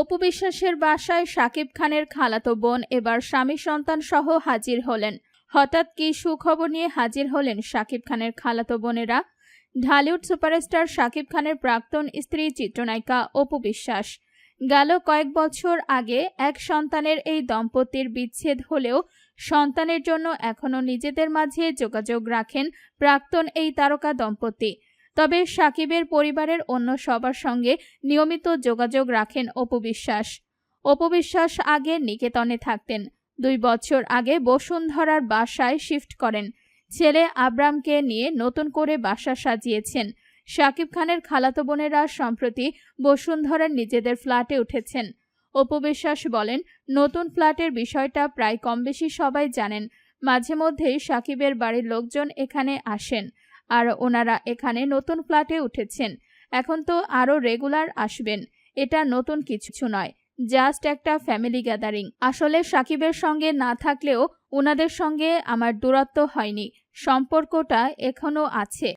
অপু বিশ্বাসের বাসায় সাকিব খানের খালাতো বোন এবার স্বামী সন্তান সহ হাজির হলেন। হঠাৎ কি সুখবর নিয়ে হাজির হলেন শাকিব খানের খালাতো বোনেরা? ঢালিউড সুপারস্টার শাকিব খানের প্রাক্তন স্ত্রী চিত্রনায়িকা অপু বিশ্বাস গেল কয়েক বছর আগে এক সন্তানের এই দম্পতির বিচ্ছেদ হলেও সন্তানের জন্য এখনও নিজেদের মাঝে যোগাযোগ রাখেন প্রাক্তন এই তারকা দম্পতি। তবে সাকিবের পরিবারের অন্য সবার সঙ্গে নিয়মিত যোগাযোগ রাখেন অপু বিশ্বাস। অপু বিশ্বাস আগে নিকেতনে থাকতেন। দুই বছর আগে বসুন্ধরার বাসায় শিফট করেন। ছেলে আব্রামকে নিয়ে নতুন করে বাসা সাজিয়েছেন। শাকিব খানের খালাতো বোনেরা সম্প্রতি বসুন্ধরার নিজেদের ফ্ল্যাটে উঠেছেন। অপু বিশ্বাস বলেন, নতুন ফ্ল্যাটের বিষয়টা প্রায় কম বেশি সবাই জানেন। মাঝে মধ্যেই সাকিবের বাড়ির লোকজন এখানে আসেন। আর ওনারা এখানে নতুন ফ্ল্যাটে উঠেছেন। এখন তো আরও রেগুলার আসবেন। এটা নতুন কিছু নয়, জাস্ট একটা ফ্যামিলি গ্যাদারিং। আসলে সাকিবের সঙ্গে না থাকলেও ওনাদের সঙ্গে আমার দূরত্ব হয়নি, সম্পর্কটা এখনও আছে।